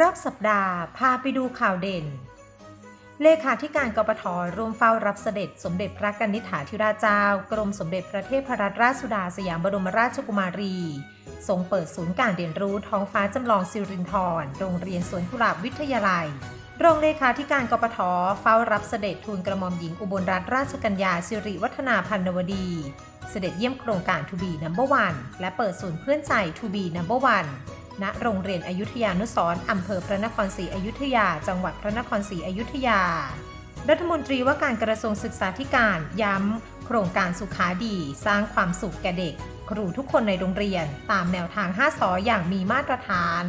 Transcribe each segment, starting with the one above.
รอบสัปดาห์พาไปดูข่าวเด่น เลขาธิการกปทร่วมเฝ้ารับเสด็จสมเด็จพระกนิษฐาธิราชเจ้า กรมสมเด็จพระเทพรัตนราชสุดาสยามบรมราชกุมารี ทรงเปิดศูนย์การเรียนรู้ท้องฟ้าจำลองสิรินธรโรงเรียนสวนกุหลาบวิทยาลัย รองเลขาธิการกปทเฝ้ารับเสด็จทูลกระหม่อมหญิงอุบลรัตนราชกัญญาสิริวัฒนาพันนวดี เสด็จเยี่ยมโครงการทูบีนัมเบอร์วันและเปิดศูนย์เพื่อนใจทูบีนัมเบอร์วัน ณโรงเรียนอยุธยานุสร์อำเภอพระนครศรีอยุธยา จังหวัดพระนครศรีอยุธยา รัฐมนตรีว่าการกระทรวงศึกษาธิการย้ำ โครงการสุขาดีสร้างความสุขแก่เด็ก ครูทุกคนในโรงเรียนตามแนวทาง 5 สออย่างมีมาตรฐาน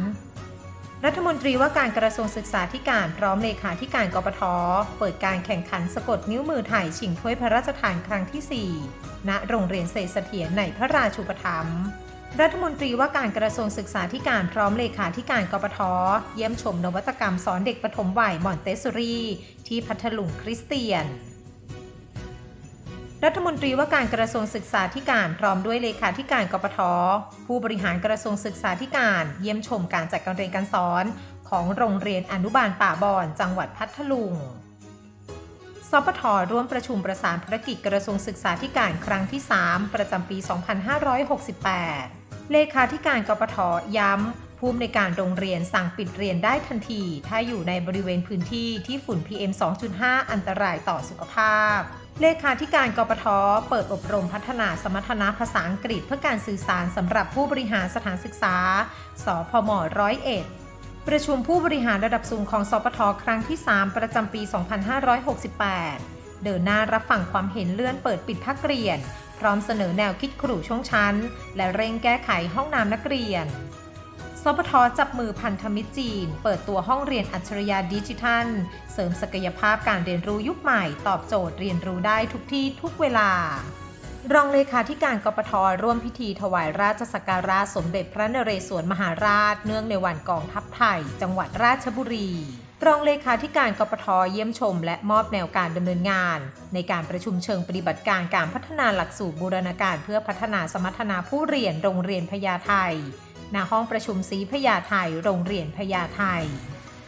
รัฐมนตรีว่าการกระทรวงศึกษาธิการพร้อมเลขาธิการกปทเปิดการแข่งขันสะกดนิ้วมือไทยชิงถ้วยพระราชทานครั้งที่ 4 ณ โรงเรียนเศรษฐเสถียรในพระราชูปถัมภ์ รัฐมนตรีว่าการกระทรวงศึกษาธิการพร้อมเลขาธิการกปทเยี่ยมชมนวัตกรรมสอนเด็กปฐมวัยมอนเตสซอรีที่พัทลุงคริสเตียน รัฐมนตรีว่าการกระทรวงศึกษาธิการพร้อมด้วยเลขาธิการกปทผู้บริหารกระทรวงศึกษาธิการ เยี่ยมชมการจัดการเรียนการสอน ของโรงเรียนอนุบาลป่าบอนจังหวัดพัทลุงสปทร่วมประชุมประสานภารกิจกระทรวงศึกษาธิการครั้งที่ 3 ประจำปี 2568 เลขาธิการกปทย้ำผู้อำนวยการโรงเรียนสั่งปิดเรียนได้ทันที ถ้าอยู่ในบริเวณพื้นที่ที่ฝุ่น PM 2.5 อันตรายต่อสุขภาพ เลขาธิการกปทเปิดอบรมพัฒนาสมรรถนะภาษาอังกฤษเพื่อการสื่อสารสำหรับผู้บริหารสถานศึกษา สพมร้อยเอ็ดประชุมผู้บริหารระดับสูงของสปทครั้งที่ 3 ประจำปี 2568 เดินหน้ารับฟังความเห็นเลื่อนเปิดปิดภาคเรียน พร้อมเสนอแนวคิดครูช่วงชั้น และเร่งแก้ไขห้องน้ำนักเรียนสปทจับมือพันธมิตรจีน เปิดตัวห้องเรียนอัจฉริยะดิจิทัล เสริมศักยภาพการเรียนรู้ยุคใหม่ ตอบโจทย์เรียนรู้ได้ทุกที่ทุกเวลา รองเลขาธิการกปทร่วมพิธีถวายราชสักการะสมเด็จพระนเรศวรมหาราช เนื่องในวันกองทัพไทย จังหวัดราชบุรี รองเลขาธิการกปทเยี่ยมชม และมอบแนวการดำเนินงาน ในการประชุมเชิงปฏิบัติการการพัฒนาหลักสูตรบูรณาการเพื่อพัฒนาสมรรถนะผู้เรียนโรงเรียนพญาไทณห้องประชุมศรีพญาไทโรงเรียนพญาไท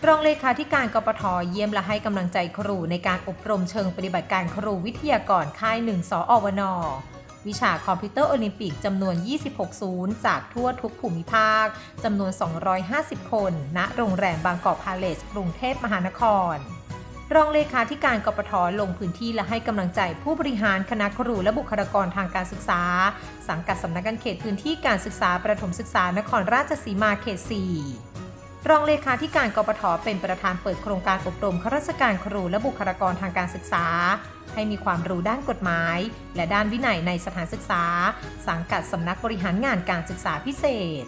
รองเลขาธิการกปทเยี่ยมและให้กำลังใจครูในการอบรมเชิงปฏิบัติการครูวิทยากรค่าย1สออวน วิชาคอมพิวเตอร์โอลิมปิกจำนวน 26 ศูนย์ จากทั่วทุกภูมิภาคจำนวน 250 คน ณ โรงแรมบางกอกพาเลสกรุงเทพมหานครรองเลขาธิการกปทลงพื้นที่และให้กำลังใจผู้บริหารคณะครูและบุคลากรทางการศึกษา สังกัดสำนักงานเขตพื้นที่การศึกษาประถมศึกษานครราชสีมาเขต 4 รองเลขาธิการกปทเป็นประธานเปิดโครงการอบรมข้าราชการครูและบุคลากรทางการศึกษา ให้มีความรู้ด้านกฎหมาย และด้านวินัยในสถานศึกษา สังกัดสำนักบริหารงานการศึกษาพิเศษ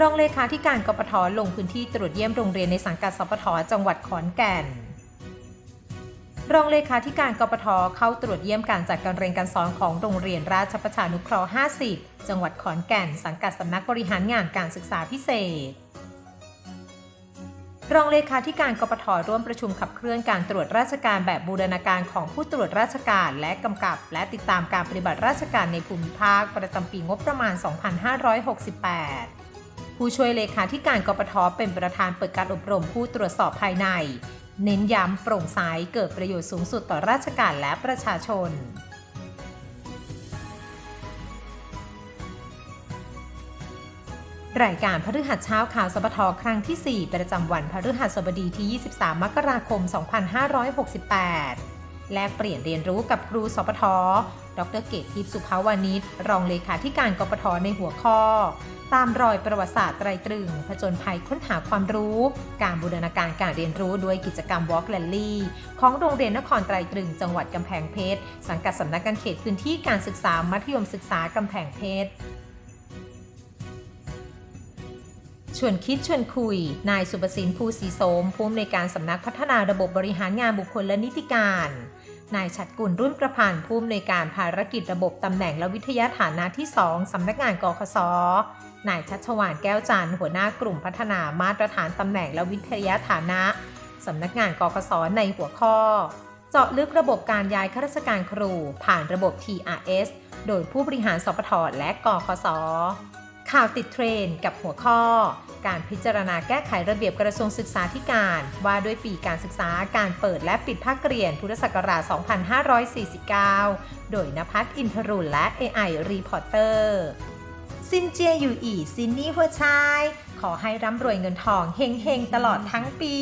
รองเลขาธิการกปทลงพื้นที่ตรวจเยี่ยมโรงเรียนในสังกัดสปทจังหวัดขอนแก่นรองเลขาธิการกปทเข้าตรวจเยี่ยมการจัดการเรียนการสอนของโรงเรียนราชประชานุเคราะห์ 50 จังหวัดขอนแก่น สังกัดสำนักบริหารงานการศึกษาพิเศษ รองเลขาธิการกปทร่วมประชุมขับเคลื่อนการตรวจราชการแบบบูรณาการของผู้ตรวจราชการ และกำกับ และติดตามการปฏิบัติราชการในภูมิภาคประจำปีงบประมาณ 2568 ผู้ช่วยเลขาธิการกปทเป็นประธานเปิดการอบรมผู้ตรวจสอบภายใน เน้นย้ำโปร่งใสเกิดประโยชน์สูงสุดต่อราชการและประชาชน รายการพฤหัสเช้าข่าวสปทครั้งที่ 4 ประจำวันพฤหัสบดีที่ 23 มกราคม 2568 แลกเปลี่ยนเรียนรู้กับครูสปท ดรเกตทิพย์สุภาวานิชรองเลขาธิการกปทในหัวข้อ ตามรอยประวัติศาสตร์ไตรตรึง ผจญภัยค้นหาความรู้ การบูรณาการการเรียนรู้ด้วยกิจกรรม Walk Rally ของโรงเรียนนครไตรตรึง จังหวัดกำแพงเพชร สังกัดสำนักงานเขตพื้นที่การศึกษามัธยมศึกษากำแพงเพชร ชวนคิดชวนคุย นายสุประสินภูศรีโสมผู้อำนวยการสำนักพัฒนาระบบบริหารงานบุคคลและนิติการ นายชัดกุลรุ่นประพันธ์ผู้อำนวยการภารกิจระบบตำแหน่งและวิทยาฐานะที่2สำนักงานกคสนายชัชวานแก้วจันทร์หัวหน้ากลุ่มพัฒนามาตรฐานตำแหน่งและวิทยาฐานะสำนักงานกคสในหัวข้อ เจาะลึกระบบการย้ายข้าราชการครู ผ่านระบบ TRS โดยผู้บริหารสปทและกคส ข่าวติดเทรนด์กับหัวข้อ การพิจารณาแก้ไขระเบียบกระทรวงศึกษาธิการ ว่าด้วยปีการศึกษาการเปิดและปิดภาคเรียนพุทธศักราช 2549 โดยนภัสอินทรุลและ AI Reporter ซินเจียอยู่อีซินนี่หัวชาย ขอให้ร่ำรวยเงินทองเฮงๆ ตลอดทั้งปี